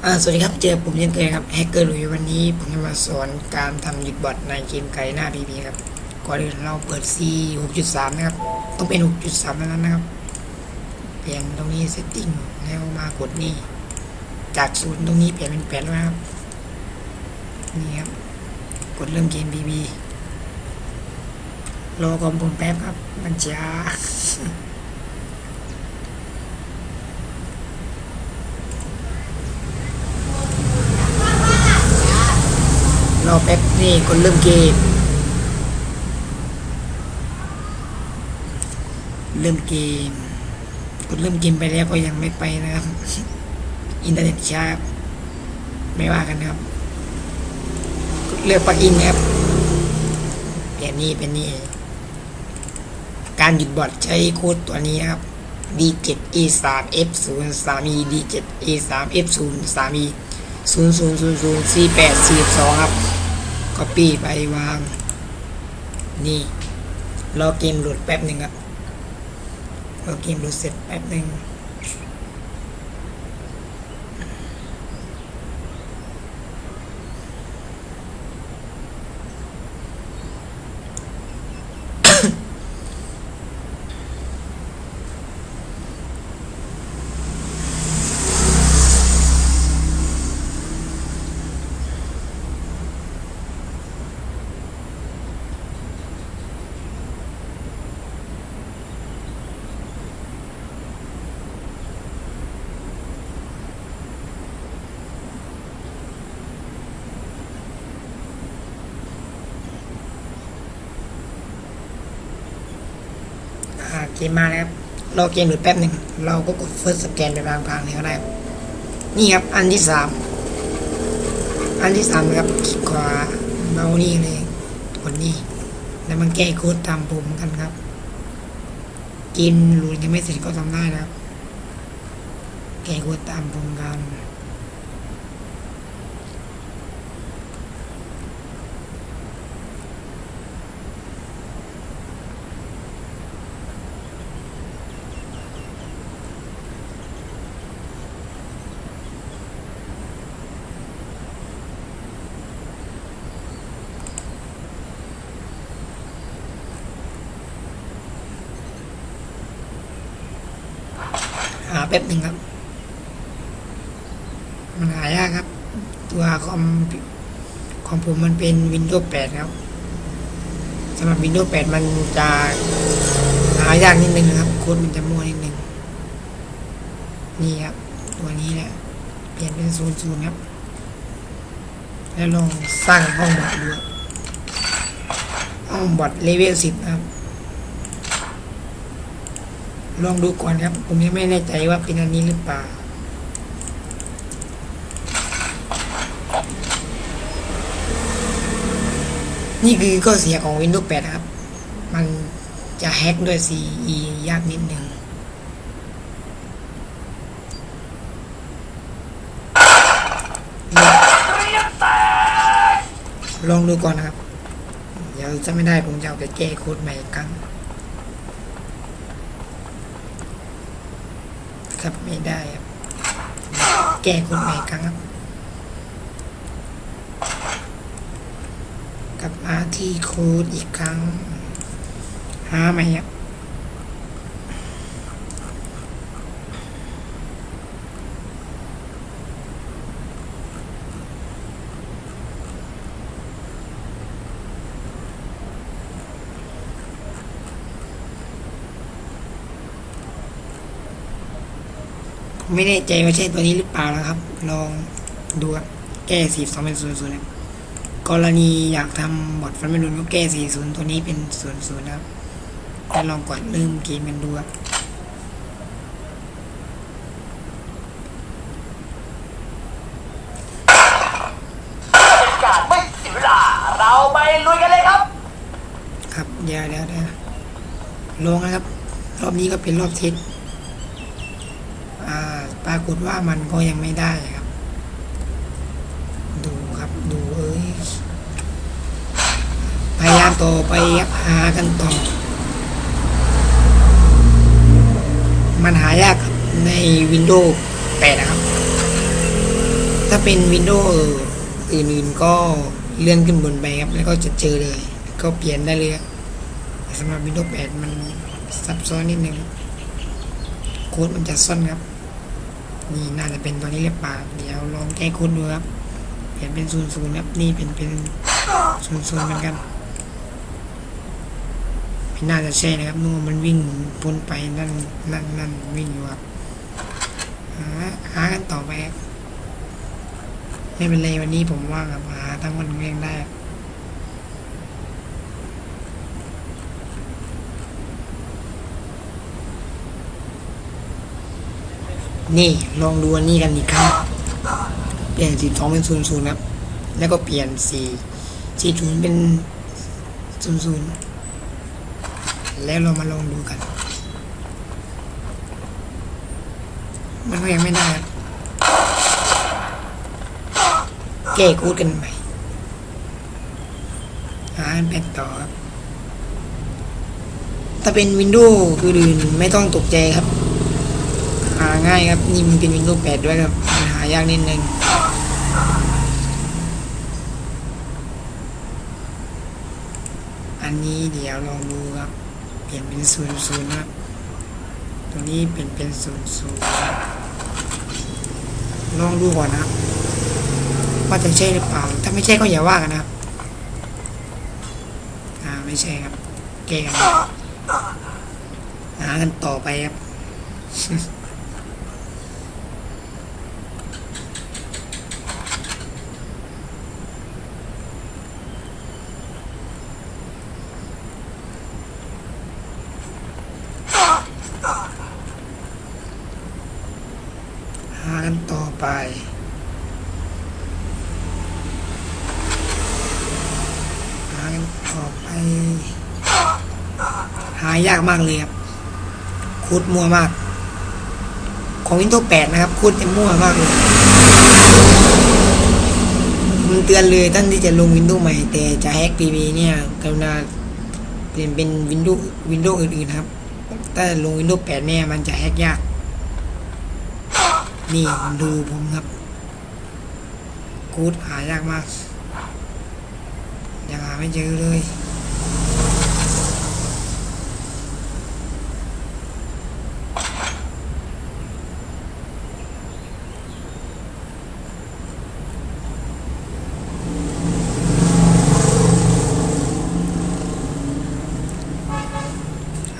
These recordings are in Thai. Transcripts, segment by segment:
สวัสดีครับ เจอผมเช่นเคยครับแฮกเกอร์หลุยวันนี้ผมจะมาสอนการทำหยุดบอทในเกมไก่หน้าพีพีครับ ก่อนอื่นเราเปิด C 6.3 นะครับ ต้องเป็น 6.3เท่านั้นนะครับ เปลี่ยนตรงนี้ setting แล้วมากดนี่ จากศูนย์ตรงนี้เปลี่ยนเป็นแปดนะครับ นี่ครับ กดเริ่มเกม BB รอคอมผมแป๊บครับ มันช้า รอแป๊บนี่กดเริ่มเกม เริ่มเกมกดเริ่มเกมไปแล้วก็ยังไม่ไปนะครับ อินเทอร์เน็ตช้าไม่ว่ากันนะครับ เลือกปลั๊กอินครับเปลี่ยนนี่เป็นนี่การหยุดบอทใช้โค้ดตัวนี้นะครับ D7 E3 F0 3E D7 E3 F0 3E 0 0 0 0 4 8 4 2 ครับ Copy ไปวาง นี่ รอเกมโหลดแป๊บหนึ่งครับรอเกมโหลดเสร็จแป๊บหนึ่ง เกมมาแล้วครับรอเกมหรือแป๊บหนึ่งเราก็กด first scan ไปบางๆเลยก็ได้ครับนี่ครับอันที่สามอันที่สามครับคลิกขวาเมาส์นี่เลยกดนี่แล้วมันแก้โค้ดตามผมกันครับกินหลุดยังไม่เสร็จก็ทำได้นะครับแก้โค้ดตามผมกัน หาแป๊บหนึ่งครับ มันหายากครับ ตัวคอมของผมมันเป็น Windows 8 ครับสำหรับ Windows 8 มันจะหายากนิดนึงนะครับโค้ดมันจะมั่วนิดนึง นี่ครับ ตัวนี้แหละ เปลี่ยนเป็นศูนย์ศูนย์ครับ แล้วลองสร้างห้องบอทดูห้องบอทเลเวลสิบครับ ลองดูก่อนครับ ผมยังไม่แน่ใจว่าเป็นอันนี้หรือเปล่านี่คือข้อเสียของ Windows 8 นะครับ มันจะแฮ็กด้วย CE ยากนิดหนึ่งลองดูก่อนนะครับ เดี๋ยวจะไม่ได้ผมจะเอาไปแก้โค้ดใหม่อีกครั้ง ครับไม่ได้ครับ แก้คนใหม่อีกครั้งครับ กลับมาที่โค้ดอีกครั้ง หาไหมครับ ไม่แน่ใจว่าใช่ตัวนี้หรือเปล่านะครับ ลองดูครับแก้สีสองเป็นศูนย์ศูนย์ครับกรณีอยากทำบอทฟันไม่รุนก็แก้สี่ศูนย์ตัวนี้เป็นศูนย์ศูนย์นะครับแล้วลองกดเริ่มเกมกันดูครับการไม่เสียเวลาเราไปลุยกันเลยครับครับเดี๋ยวเดี๋ยวเดี๋ยวลงนะครับ รอบนี้ก็เป็นรอบเทสอ่า ปรากฏว่ามันก็ยังไม่ได้ครับ ดูครับดูเอ้ยพยายามต่อไปหากันต่อ มันหายากใน Windows 8 นะครับ ถ้าเป็นวินโดว์อื่นๆก็เลื่อนขึ้นบนไปครับ แล้วก็จะเจอเลย ก็เปลี่ยนได้เลยสำหรับวินโดว์8มันซับซ้อนนิดนึงโค้ดมันจะซ่อนครับ นี่น่าจะเป็นตัวนี้หรือเปล่าเดี๋ยวลองแก้ค้ดดูครับเปลี่ยนเป็นศูนย์ศูนย์ครับนี่เป็นเป็นศูนย์ศูนย์เหมือนกันไม่น่าจะใช่นะครับนู่นมันวิ่งพ้นไปนั่นนั่นนั่นวิ่งอยู่ครับหาหากันต่อไปครับไม่เป็นไรวันนี้ผมว่างครับหาทั้งวันเรียงได้ครับ นี่ลองดูอันนี้กันอีกครั้งเปลี่ยนสิบสองเป็นศูนย์ศูนย์ครับแล้วก็เปลี่ยนสี่สี่ศูนย์เป็นศูนย์ศูนย์แล้วเรามาลองดูกัน มันก็ยังไม่ได้ครับแก้ค้ดกันใหม่หาอันแปดต่อครับ ถ้าเป็นวินโดว์อื่นไม่ต้องตกใจครับ ง่ายครับนี่มันเป็นวินโดว์8ด้วยครับมันหายากนิดนึงอันนี้เดี๋ยวลองดูครับเปลี่ยนเป็นศูนย์ศูนย์ครับตัวนี้เปลี่ยนเป็นศูนย์ศูนย์ลองดูก่อนนะครับว่าจะใช่หรือเปล่า ถ้าไม่ใช่ก็อย่าว่ากันนะครับอ่าไม่ใช่ครับแก้กันหากันต่อไปครับ หากันต่อ ไป หากันต่อไป หายากมากเลยครับคูดมั่วมาก ของ Windows 8นะครับคูดจะมั่วมากเลยมันเตือนเลยท่านที่จะลง Windows ใหม่ แต่จะแฮก PB เนี่ยกรุณาเปลี่ยนเป็น Windows Windows อื่นๆครับ ถ้าลง Windows 8เนี่ยมันจะแฮกยาก นี่ดูผมครับ กูดหายากมาก ยังหาไม่เจอเลย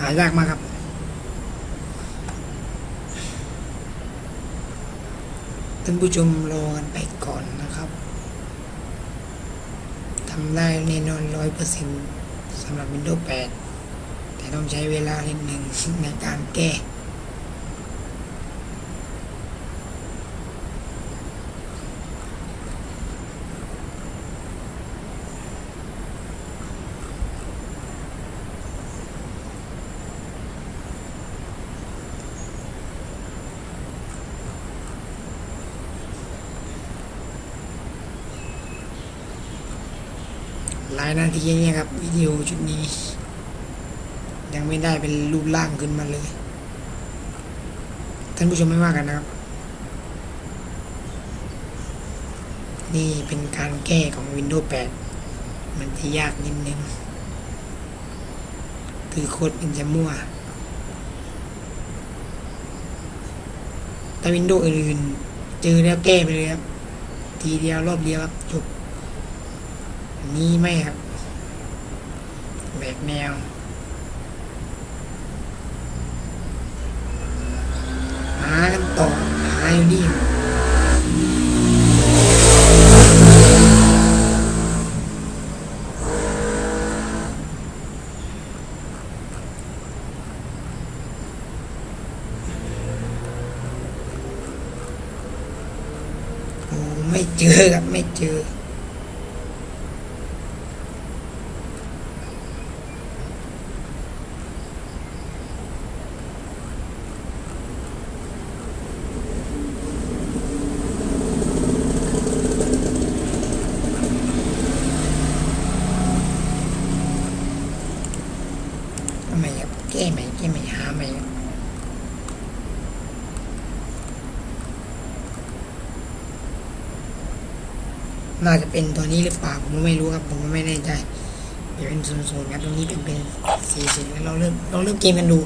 หายากมากครับ ท่านผู้ชมรอกันไปก่อนนะครับทำได้แน่นอนร้อยเปอร์เซ็นต์สำหรับ Windows 8 แต่ต้องใช้เวลานิดหนึ่งในการแก้ หลายนาทีเนี่ยครับวิดีโอชุดนี้ ยังไม่ได้เป็นรูปร่างขึ้นมาเลย ท่านผู้ชมไม่ว่ากันนะครับ นี่เป็นการแก้ของ Windows 8 มันจะยากนิดนึง คือโค้ดมันจะมั่วแต่ Windows อื่นๆเจอแล้วแก้ไปเลยครับ ทีเดียวรอบเดียวครับจบ นี่ไม่ครับแบกแนวหากันต่อหาอยู่นี่โอ้ไม่เจอครับไม่เจอ ทำไมครับแก้ไหมแก้ไหมหาไหมครับ น่าจะเป็นตัวนี้หรือเปล่าผมก็ไม่รู้ครับ ผมก็ไม่แน่ใจเดี๋ยวเป็นศูนย์ศูนย์ครับตรงนี้เป็นเป็นสี่ศูนย์แล้วเราเริ่มเราเริ่มเกมกันดู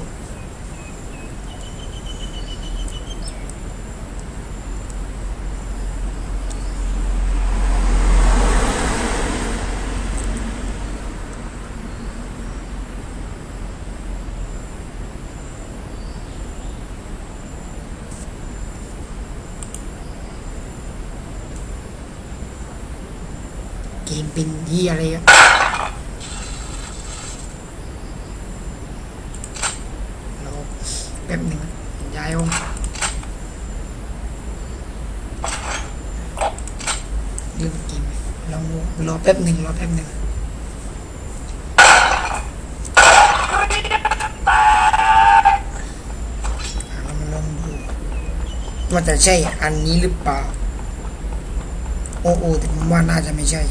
เกมเป็นที่อะไรครับรอแป๊บหนึ่งย้ายห้องเรื่องเกมลองรอแป๊บหนึ่งรอแป๊บหนึ่งอะเรามาลองดูว่าจะใช่อันนี้หรือเปล่า โอ้โอ้แต่ผมว่าน่าจะไม่ใช่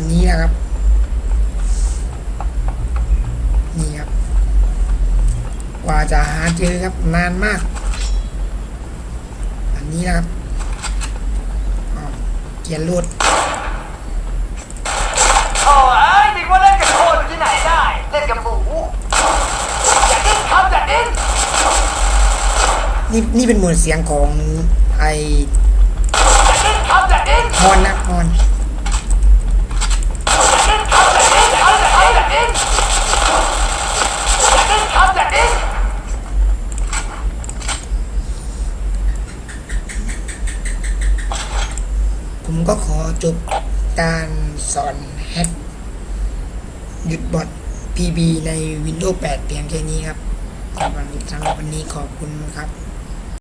อ่าอันนี้นะครับ นี่ครับ กว่าจะหาเจอครับนานมาก อันนี้นะครับอ๋อเกียร์รูดโอ้เอ้ยนึกว่าเล่นกับคนที่ไหนได้ เล่นกับหมูอย่าดิ้นครับอย่าดิ้นนี่นี่เป็นหมวดเสียงของไออย่าดิ้นครับอย่าดิ้นฮอนนะฮอน หยุดบอท PB ใน Windows 8 เพียงแค่นี้ครับสำหรับสำหรับวันนี้ขอบคุณครับ